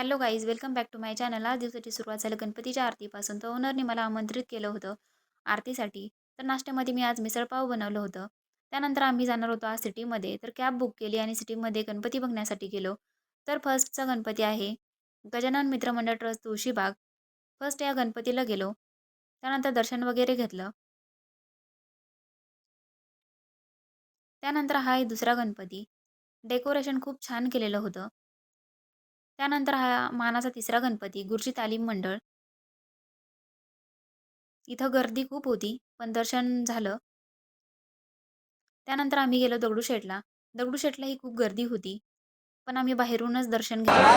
Hello guys welcome back to my channel आज दिवसाची सुरुवात झाली गणपतीच्या आरतीपासून. तर ओनरने मला आमंत्रित केलं होतं आरतीसाठी. तर नाश्त्यामध्ये मी आज मिसळपाव बनवलं होतं. त्यानंतर आम्ही जाणार होतो आज सिटीमध्ये. तर कॅब बुक केली आणि सिटीमध्ये गणपती बघण्यासाठी गेलो. तर फर्स्टचा गणपती आहे गजानन मित्रमंडळ ट्रस्ट तुळशीबाग फर्स्ट या गणपतीला गेलो. त्यानंतर दर्शन वगैरे घेतलं. त्यानंतर हा आहे दुसरा गणपती. डेकोरेशन खूप छान केलेलं होतं. त्यानंतर हा मानाचा तिसरा गणपती गुरुजी तालीम मंडळ. इथं गर्दी खूप होती पण दर्शन झालं. त्यानंतर आम्ही गेलो दगडूशेठला. दगडूशेठला ही खूप गर्दी होती पण आम्ही बाहेरूनच दर्शन घेतलं.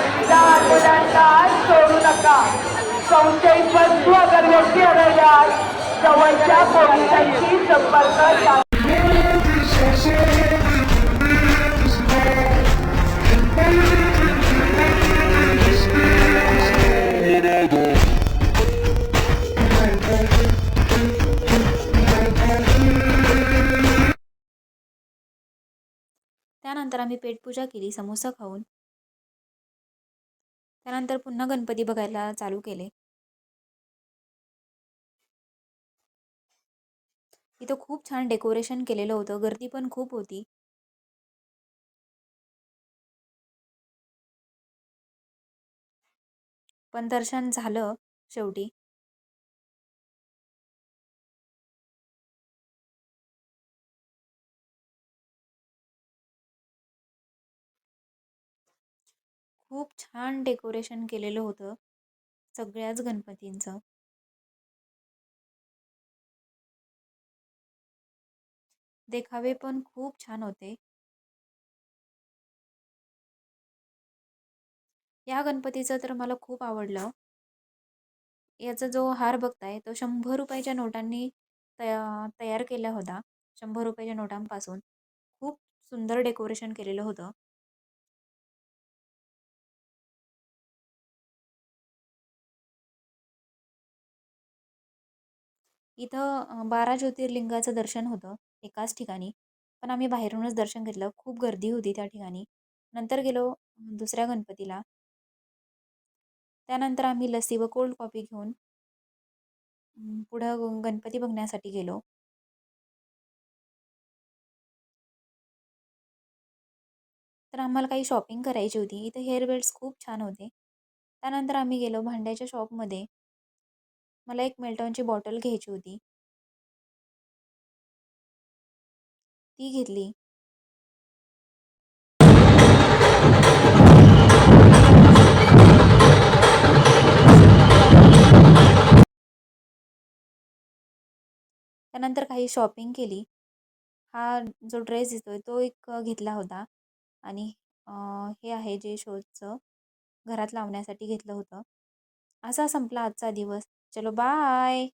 त्यानंतर आम्ही पेटपूजा केली समोसा खाऊन. त्यानंतर पुन्हा गणपती बघायला चालू केले. इथं खूप छान डेकोरेशन केलेलं होतं गर्दी पण खूप होती. पण दर्शन झालं शेवटी. खूप छान डेकोरेशन केलेलं होतं सगळ्याच गणपतींचं. देखावे पण खूप छान होते. या गणपतीचं तर मला खूप आवडलं. याचा जो हार बघताय तो शंभर रुपयाच्या नोटांनी तया तयार केला होता. शंभर रुपयाच्या नोटांपासून खूप सुंदर डेकोरेशन केलेलं होतं. इथं बारा ज्योतिर्लिंगाचं दर्शन होतं एकाच ठिकाणी. पण आम्ही बाहेरूनच दर्शन घेतलं. खूप गर्दी होती त्या ठिकाणी. नंतर गेलो दुसऱ्या गणपतीला. त्यानंतर आम्ही लस्सी व कोल्ड कॉफी घेऊन पुढं गणपती बघण्यासाठी गेलो. तर आम्हाला काही शॉपिंग करायची होती. इथं हेअर बेल्ट्स खूप छान होते. त्यानंतर आम्ही गेलो भांड्याच्या शॉपमध्ये. मला एक मिल्टॉनची बॉटल घ्यायची होती. ती घेतली. त्यानंतर काही शॉपिंग केली. हा जो ड्रेस दिसतोय तो एक घेतला होता आणि हे आहे जे शोजचं घरात लावण्यासाठी घेतलं होतं. असा संपला आजचा दिवस. चलो बाय